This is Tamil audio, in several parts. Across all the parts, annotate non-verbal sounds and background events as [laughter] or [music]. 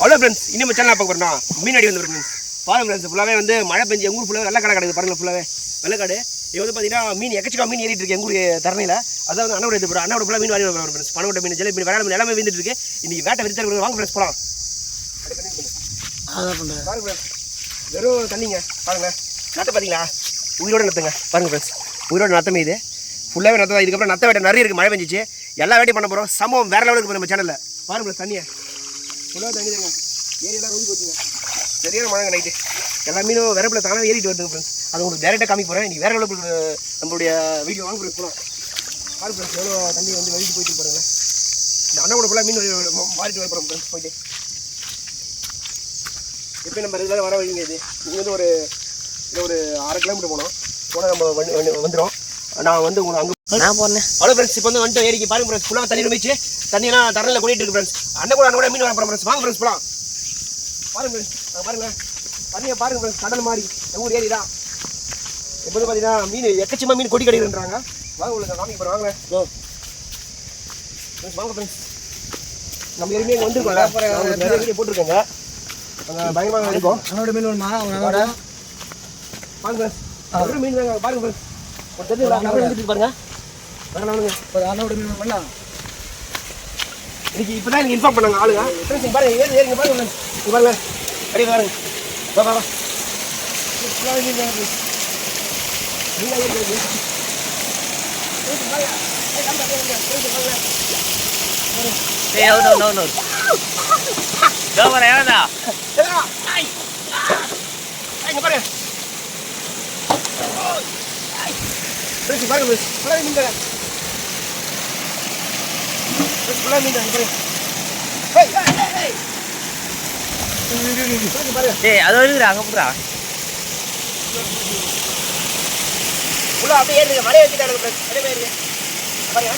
அவ்வளோ ஃப்ரெண்ட்ஸ் இன்னும் சேனல் பார்க்க மீன் அடி வந்து ஃப்ரெண்ட்ஸ் பாருங்க ஃப்ரெண்ட்ஸ் ஃபுல்லாகவே வந்து மழை பெஞ்சு எங்கள் ஊர் ஃபுல்லாக வெள்ளக்காடு கிடக்குது பாருங்க ஃபுல்லாகவே வெள்ளக்காடு இது வந்து பார்த்தீங்கன்னா மீன் எக்கச்சக்கா மீன் ஏறிட்டு இருக்கு எங்கள் ஊர் தரணையில். அதான் வந்து அண்ணோட இது அண்ணோட ஃபுல்லாக மீன் வாங்கி வரும் ஃப்ரெண்ட்ஸ் பணவட்ட மீன் ஜெலை மீன் வேலை மீன் எல்லாமே வந்துட்டு இருக்கு. இன்னைக்கு வேட்டை விரிச்சு வாங்க ஃப்ரெண்ட்ஸ் போகலாம் பாருங்க வெறும் தண்ணிங்க. பாருங்க. நத்தை பார்த்தீங்களா உயிரோட நத்துங்க பாருங்க ஃப்ரெண்ட்ஸ் உயிரோட நத்தமே இது ஃபுல்லாகவே நத்தம் இதுக்கப்புறம் நத்த வேட்டை நிறைய இருக்குது மழை பெஞ்சிச்சு. எல்லா வேட்டையும் பண்ண போகிறோம் சம்பவம் வேறு லெவலுக்கு நம்ம சேனலில் பாருங்கள் தண்ணியை. ஃபுல்லாக தண்ணி தாங்க ஏரியெல்லாம் ஊறி போச்சுங்க. சரியான மழைங்க நைட்டு எல்லா மீனும் விரப்பில் தானே ஏறிட்டு வருதுங்க ஃப்ரெண்ட்ஸ் அது உங்களுக்கு டேரெக்டாக காமிக்க போகிறேன் இன்னைக்கு வேறு லெவலுக்கு நம்மளுடைய வீடியோ வாங்க போகலாம் பாருங்க ஃப்ரெண்ட்ஸ் எவ்வளோ தண்ணி வந்து வெளியிட்டு போயிட்டு பாருங்க இந்த அண்ணன் கூட ஃபுல்லாக மீன் வழி- மாறிட்டு வரப்போகிறோம் ஃப்ரெண்ட்ஸ் போயிட்டு. எப்படி நம்ம ரெகுலராக வர வழிங்க இது. இங்கே வந்து ஒரு இல்லை ஒரு அரை கிலோமீட்டர் போனோம். போனால் நம்ம வந்துடும் நான் வந்து உங்களை அங்கே நான் போனேன் அவ்வளோ ஃப்ரெண்ட்ஸ் இப்போ வந்து வந்துட்டு ஏரிக்கு பாருங்க ஃப்ரெண்ட்ஸ் ஃபுல்லாக தண்ணி நிமிச்சு தண்ணியெல்லாம் தரணில் கூட்டிகிட்டு இருக்கு ஃப்ரெண்ட்ஸ் அண்ணன் கூட அண்ணன் கூட மீன் வர ஃப்ரெண்ட்ஸ் வாங்க ஃப்ரெண்ட்ஸ் போகலாம் பாருங்க பாருங்க. தண்ணியை பாருங்க ஃப்ரெண்ட்ஸ் கடல் மாதிரி. ஊர் ஏரி தான் இப்போ வந்து பார்த்தீங்கன்னா மீன் எக்கச்சமா மீன் கொடி கடிக்கிறாங்க வாங்க உங்களுக்கு காமிக்க போகிறோம் வாங்க. ஓ. ஃப்ரெண்ட்ஸ் வாங்க ஃப்ரெண்ட்ஸ் நம்ம ஏற்கனவே இங்கே வந்துருக்கோம்ல. போட்டிருக்காங்க. பயங்கரமாக இருக்கும். அவனோட மீன் வேணுமா? அவனோட பாருங்க ஃப்ரெண்ட்ஸ் மீன் தாங்க. பாருங்க ஃப்ரெண்ட்ஸ் பாருங்க. இன்னைக்கு இப்போ தான் எனக்கு இன்ஃபார்ம் பண்ணாங்க ஆளுங்க. இங்க பாருங்க ஏறி ஏறிங்க பாருங்க இங்க பாருங்க. அடி பாருங்க. வா வா வா. ஃபுல்லாக மீன் தான் இருக்கு. மீனா ஏறி இருக்கு. ஃப்ரெண்ட்ஸ் பாருங்க. ஏய், காமிடா, பாருங்க. ஃப்ரெண்ட்ஸ் பாருங்க. Hey, no, no, no. Go over there now. ஏடா, ஐ. ஏய், இங்க பாருங்க. ஃப்ரெண்ட்ஸ் பாருங்க ஃப்ரெண்ட்ஸ் ஃபுல்லாக மீன் தாங்க ஃப்ரெண்ட்ஸ் ஃபுல்லாக மீன் தாங்க பாருங்க ஏய், அது இருக்குடா அங்க போடா உள்ள அப்படியே ஏறுங்க ஏறுங்க. பாருங்க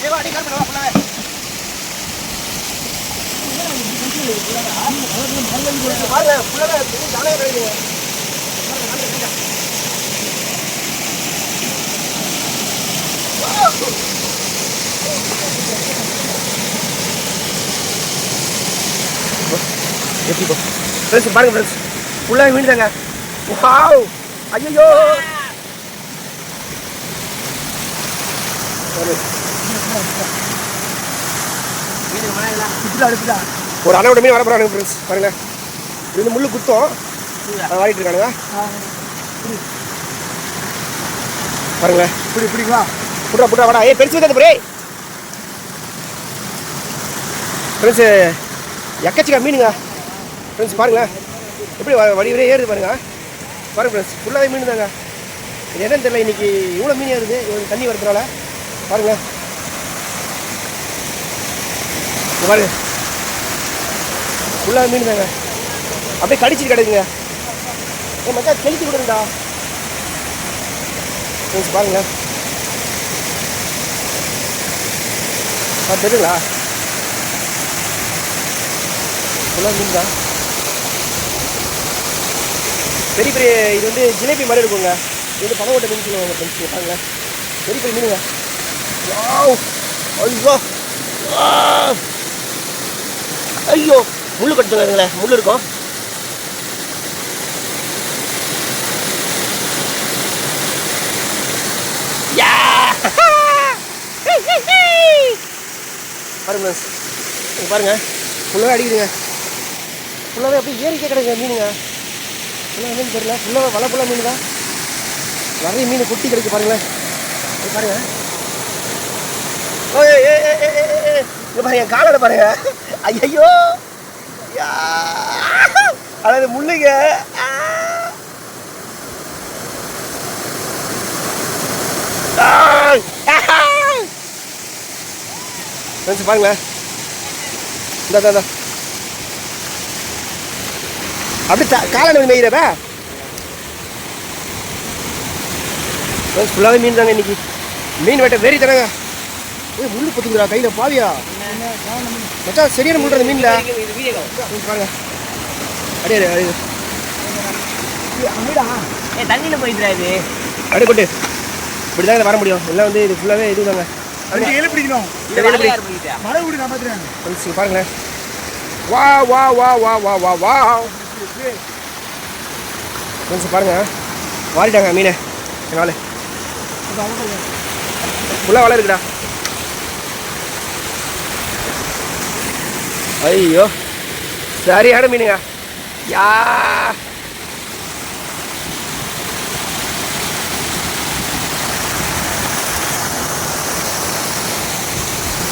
ஏய், வா, அடி கால் பண்ணு, வா, ஃபுல்லாவே. பாருங்க, ஃபுல்லாவே மீன் தானே கிடைக்குதுங்க. பாருங்க, நானே கிடைக்குதா. எப்படி போ ஃப்ரெண்ட்ஸ் பாருங்க ஃப்ரெண்ட்ஸ் ஃபுல்லாக மீன் தாங்க வாவ் ஐயோ ஒரு அளவோட மீன் வர போகிறாங்க ஃப்ரெண்ட்ஸ் பாருங்க. இது வந்து முள்ளு குத்தம். அதை வாடிட்டு இருக்கானுங்க. பாருங்களேன் இப்படி இப்படிங்களா புட்ரா புட்ரா வாடா. ஏய் பெருசு வந்து புரே. ஃப்ரெண்ட்ஸு எக்கச்சக்கா மீனுங்க. ஃப்ரெண்ட்ஸ் பாருங்களேன். எப்படி வடி வடியே ஏறுது பாருங்க. பாருங்க ஃப்ரெண்ட்ஸ் ஃபுல்லாகவே மீன் தாங்க இது என்னன்னு தெரியல இன்னைக்கு இவ்வளோ மீன் ஏறுது. இவ்வளோ தண்ணி வரதுனால. பாருங்களேன் பாருங்க ஃபுல்லாக மீன் தாங்க அப்படியே கடிச்சிட்டு கிடையாதுங்க ஏ மக்கா கழிச்சு விடுங்கடா கொஞ்சம் பாருங்க. ஆ தெரியுங்களா ஃபுல்லாக மீன் தான் பெரிய பெரிய இது வந்து ஜிலேபி மாதிரி இருக்குங்க. இது வந்து பழம் மீன் சொல்லுவாங்க ஃப்ரெண்ட்ஸ் பாருங்களேன் பெரிய பெரிய மீனுங்க. ஐயோ ஐயோ! ஆ! முள் முள்ளு கட்டுங்களே முள் இருக்கும். பாருங்க பாருங்க. ஃபுல்லாகவே அடிக்குதுங்க. ஃபுல்லாகவே அப்படியே ஏறிக்கே கிடக்குங்க மீனுங்க. ஃபுல்லாக மீன் தெரியல. ஃபுல்லாக வலை ஃபுல்லாக மீன் தான் நிறைய மீன் குட்டி கிடைக்கு பாருங்களேன். பாருங்க. ஓ ஏ ஏ ஏ ஏ பாருங்க காலையில் பாருங்க. ஐயோ [laughs] அதாவது முள்ளுங்க. [laughs] நினச்சி பாருங்களேன். இந்த இந்த, அப்படி காலை மேய்கிறப்ப? ஃபுல்லாகவே மீன் தாங்க இன்னைக்கு. மீன் வேட்டை வெறி தானங்க. ஏ முள்ளு பத்துக்குறா கையில் பாவியா மச்சான் சரியான முள்ளு அந்த மீன்ல. இது வீடியோ இங்க பாருங்க அடே அடே அடே. ஏ தண்ணியில போயிட்டுறா இது. அடே கொட்டு. இப்படி தான் வர முடியும். எல்லாம் வந்து இது ஃபுல்லாகவே இது இங்க பாருங்களேன். வா வா வா வா வா வா வா. ஃப்ரெண்ட்ஸ் பாருங்க. மாறிட்டாங்க மீனை. எங்கள் ஃபுல்லாக வலை இருக்குடா. ஐயோ சரியான மீனுங்க. யா.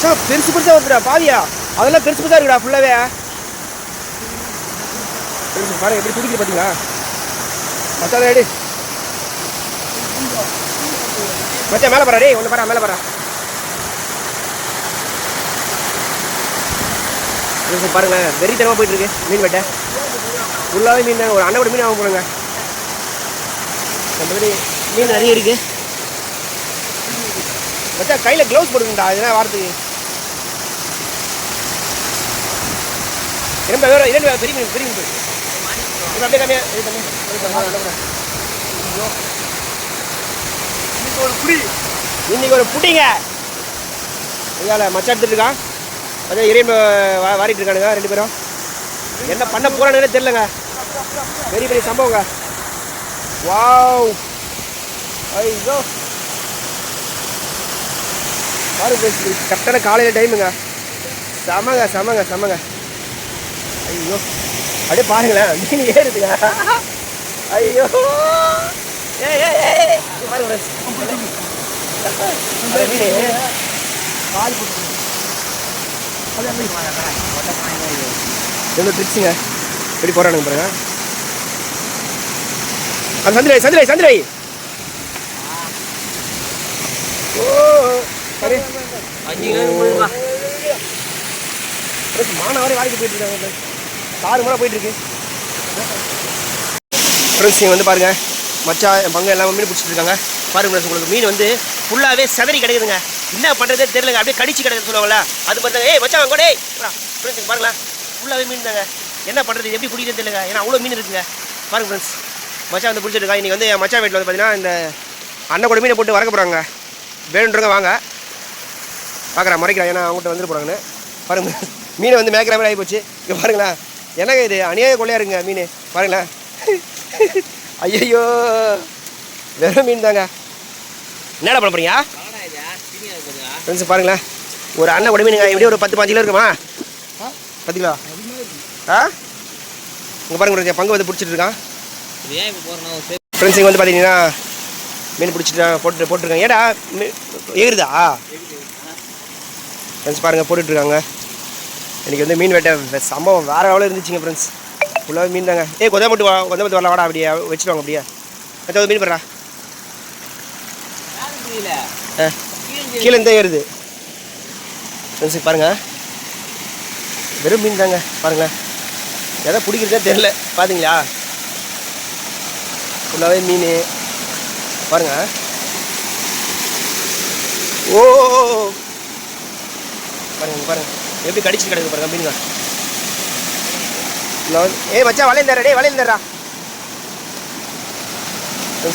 சா பெருசு பெருசா வந்துடா பாவியா. அதெல்லாம் பெருசு பெருசா இருக்குடா ஃபுல்லாவே பெருசு பாருங்க எப்படி குடிக்குது பார்த்தீங்களா மச்சான் ரெடி மச்சான் மேலே பாரா டேய் ஒன்று பாரு மேலே பாரா பெருசு பாருங்களேன் வெறித்தனமாக போயிட்டுருக்கு மீன் வெட்ட. ஃபுல்லாகவே மீன் தான். ஒரு அண்ணன் மீன் ஆகும் போடுங்க மற்றபடி மீன் நிறைய இருக்குது வச்சா கையில் க்ளவுஸ் போடுங்கடா இதெல்லாம் வாரத்துக்கு. இரண்டு வேற இரண்டு வேற பெரிய மீன் பெரிய மீன் இது அப்படியே கம்மியாக இது இன்னைக்கு ஒரு புடி. இன்னைக்கு ஒரு புட்டிங்க இதால மச்சா எடுத்துட்டுருக்கான் இருக்கான் அதே வா வாரிட்டு இருக்கானுங்க ரெண்டு பேரும். என்ன பண்ண போறானுங்கன்னு தெரியலங்க. பெரிய பெரிய சம்பவங்க. வாவ். ஐயோ. பாருங்க கரெக்டான காலையில் டைமுங்க செமங்க செமங்க செமங்க. ஐயோ. அப்படியே பாருங்களேன். மீன் ஏறுதுங்க. ஐயோ. ஏய் பாருங்க கால் போட்டு எவ்வளோ ட்ரிக்ஸுங்க எப்படி போகிறானுங்க பாருங்க. அந்த சந்திராய் சந்திராய் சந்திராய். ஓ சரி. அஞ்சு கிலோ முழுவா மான வரை போயிட்டு இருக்காங்க காரு முறை போயிட்டு இருக்கு. ஃப்ரெண்ட்ஸ் நீங்கள் வந்து பாருங்க. மச்சா என் பங்கு எல்லாமே மீன் பிடிச்சிட்டு இருக்காங்க. பாருங்க உங்களுக்கு மீன் வந்து ஃபுல்லாகவே செதறி கிடைக்குதுங்க. என்ன பண்ணுறதே தெரியலங்க. அப்படியே கடிச்சு கிடக்குன்னு சொல்லுவாங்களா அது பார்த்தா ஏய் மச்சான் கூட டேய் ஃப்ரெண்ட்ஸ் பாருங்களேன். ஃபுல்லாகவே மீன் தாங்க. என்ன பண்ணுறது எப்படி பிடிக்கிறது தெரியலங்க. ஏன்னா அவ்வளோ மீன் இருக்குங்க. பாருங்க ஃப்ரெண்ட்ஸ் மச்சான் வந்து பிடிச்சிருக்கா இன்றைக்கி வந்து என் மச்சான் வீட்டில் வந்து பார்த்தீங்கன்னா இந்த அண்ணன் கூட மீனை போட்டு வறக்க போகிறாங்க வேணுன்றவங்க வாங்க. பார்க்குறேன் முறைக்கிறேன். ஏன்னா அவங்ககிட்ட வந்துட்டு போகிறாங்கன்னு பாருங்க மீனை வந்து மேய்க்கிற மாதிரி ஆகி போச்சு இங்கே பாருங்களேன். என்னங்க இது? அநியாய கொள்ளையா இருங்க மீன். பாருங்களேன். ஐயோ வெறும் மீன் தாங்க. என்னடா பண்ண போகிறீங்க கலடா இதா சினியா இருக்குதா ஃப்ரெண்ட்ஸ் பாருங்களேன் ஒரு அண்ணன் கூட மீனுங்க எப்படியும் ஒரு பத்து பாஞ்சு கிலோ இருக்குமா? பத்து கிலோ? ஆ? இங்கே பாருங்க என் பங்கு வந்து பிடிச்சிட்டு இருக்கான். ஃப்ரெண்ட்ஸ் இங்கே வந்து பார்த்தீங்கன்னா மீன் பிடிச்சிட்டு போட்டு போட்டுருக்காங்க. ஏடா ஏறுதா? ஃப்ரெண்ட்ஸ் பாருங்கள் போட்டுட்ருக்காங்க இன்றைக்கி வந்து மீன் வெட்ட சம்பவம் வேறு எவ்வளோ இருந்துச்சுங்க ஃப்ரெண்ட்ஸ் ஃபுல்லாகவே மீன் தாங்க. ஏ கொதை மட்டும் வா கொதை மட்டும் வரலாம் வாடா அப்படியே வச்சுட்டு வாங்க அப்படியே. மற்ற மீன் புரியல ஆ. கீழே இந்த ஏறுது ஃப்ரெண்ட்ஸுக்கு பாருங்கள் வெறும் மீன் தாங்க பாருங்களேன் எதை பிடிக்கிறதே தெரில பார்த்தீங்களா ஃபுல்லாகவே மீன். பாருங்க. ஓ பாருங்க பாருங்க. எப்படி கடிச்சு கிடக்கு பாருங்க மீனுங்க. ஃபுல்லாக வந்து ஏய் மச்சான் வளையல் வளையல் தரா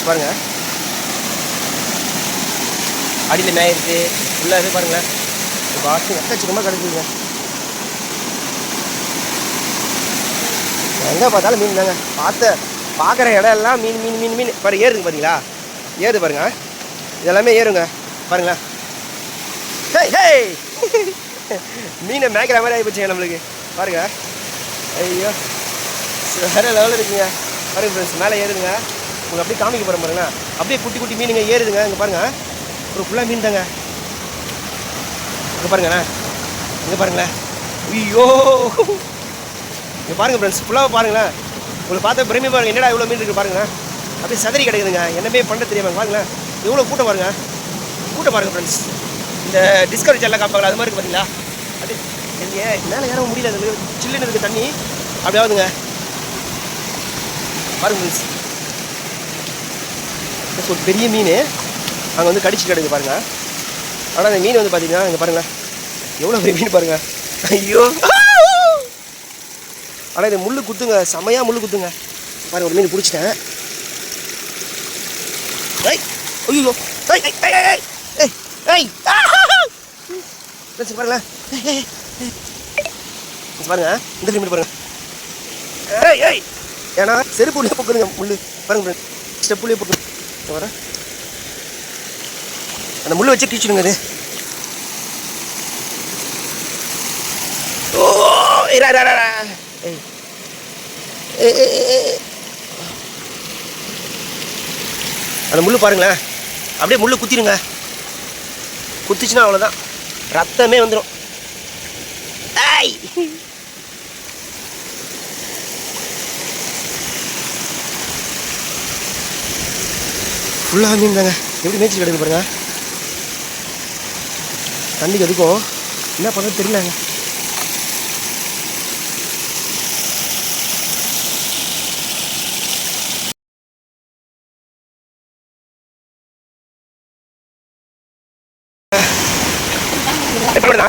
பாருங்க. அடியில் மேயிருக்கு. ஃபுல்லாகவே பாருங்களேன். பாட்டு எக்கச்சக்கமாக கிடக்குதுங்க. எங்கே பார்த்தாலும் மீன் தாங்க. பார்த்த பார்க்குற இடம் எல்லாம் மீன் மீன் மீன் மீன். பாரு ஏறுங்க பார்த்தீங்களா ஏறுது பாருங்க. இதெல்லாமே ஏறுங்க. பாருங்களேன். ஹே ஹே! [laughs] மீனை மேய்க்கிற மாதிரி ஆகி போச்சுங்க நம்மளுக்கு. பாருங்க. ஐயோ. வேறு லெவலில் இருக்குங்க. பாருங்க ஃப்ரெண்ட்ஸ் மேலே ஏறுதுங்க உங்களுக்கு அப்படியே காமிக்க போகிறேன் பாருங்க அப்படியே குட்டி குட்டி மீனுங்க. ஏறுதுங்க. இங்கே பாருங்கள் ஒரு ஃபுல்லாக மீன் தாங்க இங்கே பாருங்களேன் இங்கே பாருங்களேன். ஐயோ. இங்கே பாருங்க ஃப்ரெண்ட்ஸ் ஃபுல்லாக பாருங்களேன். உங்களுக்கு பார்த்தா பிரமி பாருங்க. என்னடா இவ்வளோ மீன் இருக்குது பாருங்களேன். அப்படியே சதறி கிடைக்குதுங்க. என்னமே பண்ண தெரியாம பாருங்களேன். எவ்வளோ கூட்டம் பாருங்க. கூட்டம் பாருங்க ஃப்ரெண்ட்ஸ் இந்த டிஸ்கவரி சேனலில் காப்பாங்க அது மாதிரி இருக்கு பார்த்தீங்களா அது இல்லையே மேலே ஏறவும் முடியல. அது சில்லுன்னு இருக்குது தண்ணி. அப்படியாவதுங்க பாருங்க ஃப்ரெண்ட்ஸ் ஒரு பெரிய மீன். அங்கே வந்து கடிச்சு கிடையாது பாருங்கள் ஆனால் இந்த மீன் வந்து பார்த்தீங்கன்னா இங்கே பாருங்கள் எவ்வளோ பெரிய மீன் பாருங்கள் ஐயோ. ஆனால் இது முள் குத்துங்க. செமையாக முள் குத்துங்க. பாருங்க ஒரு மீன் பிடிச்சிட்டேன். ஐய் ஐயோ. ஐய் ஏய் பாருங்களேன். பாருங்க. இந்த மீன் பாருங்க. ஏய் ஏய். ஏன்னா செருப்பு உள்ளே போக்குதுங்க முள்ளு. பாருங்க ஃப்ரெண்ட்ஸ் ஸ்டெப் உள்ளே வரேன் அந்த முள்ளு வச்சு கிழிச்சிடுங்க அது. ஓ இரா இரா ஏய், அந்த முள்ளு பாருங்களேன் அப்படியே முள்ளு குத்திடுங்க. குத்திச்சுன்னா அவ்வளோதான் ரத்தமே வந்துடும் ஆய் ஃபுல்லாக மீன் தாங்க எப்படி மேய்ச்சி கிடக்குது பாருங்க. தண்ணிக்கு எதுக்கும் என்ன பண்ணுறது தெரியலங்க. எப்படிடா?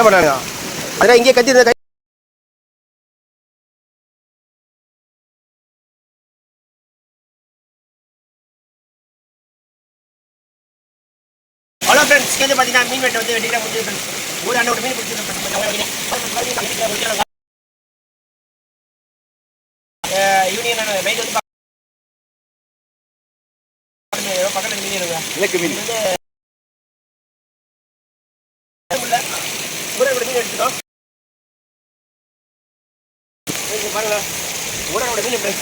என்ன பண்ணாங்க அதான் இங்கே கத்தி இருந்த கை ஹலோ ஃப்ரெண்ட்ஸ் கேட்டு பார்த்தீங்கன்னா மீன் வெட்ட வந்து வெட்டிக்கிட்டா முடிஞ்சு ஃப்ரெண்ட்ஸ் ஒரு அண்ணோட மீன் பிடிச்சிருக்கேன் ஈவினிங் நான் நைட் வந்து பக்கத்துல- மீன் இருங்க இலக்கு மீன் எடுத்துட்டோம் இங்க பாருங்க ஊரோட மீன் எப்படி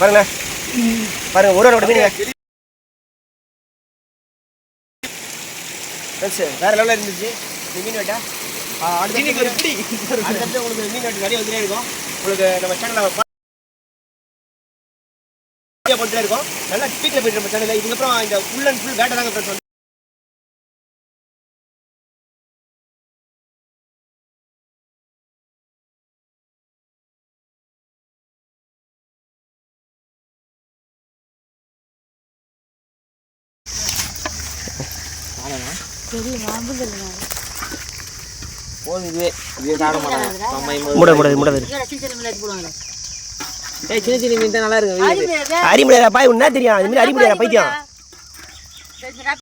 பாருங்க பாருங்க ஊரோட மீன் ஃப்ரெண்ட்ஸ் வேற லெவலில் இருந்துச்சு. இந்த மீன் வெட்டா. அடுத்த ஒரு பிடி அடுத்தடுத்து உங்களுக்கு மீன் வெட்டு நிறைய வந்துட்டே இருக்கும். உங்களுக்கு நம்ம சேனலில் போட்டுட்டே இருக்கும். நல்லா ஸ்பீக்கில் போயிட்டு நம்ம சேனலில் இதுக்கப்புறம் இந்த ஃபுல் அண்ட் ஃபுல் வேட்டை தாங்க ஃப்ரெண்ட்ஸ் போதும் இதுவே. இதுவே சாப்பிட மாட்டாங்க அம்மா இம்மா மூட மூட மூட ஏய் சின்ன சின்ன மீன் தான் நல்லா இருக்கு அறிமுறையா பாய் உன்னா தெரியும்? அது மாதிரி அறிமுறையா பைத்தியம்.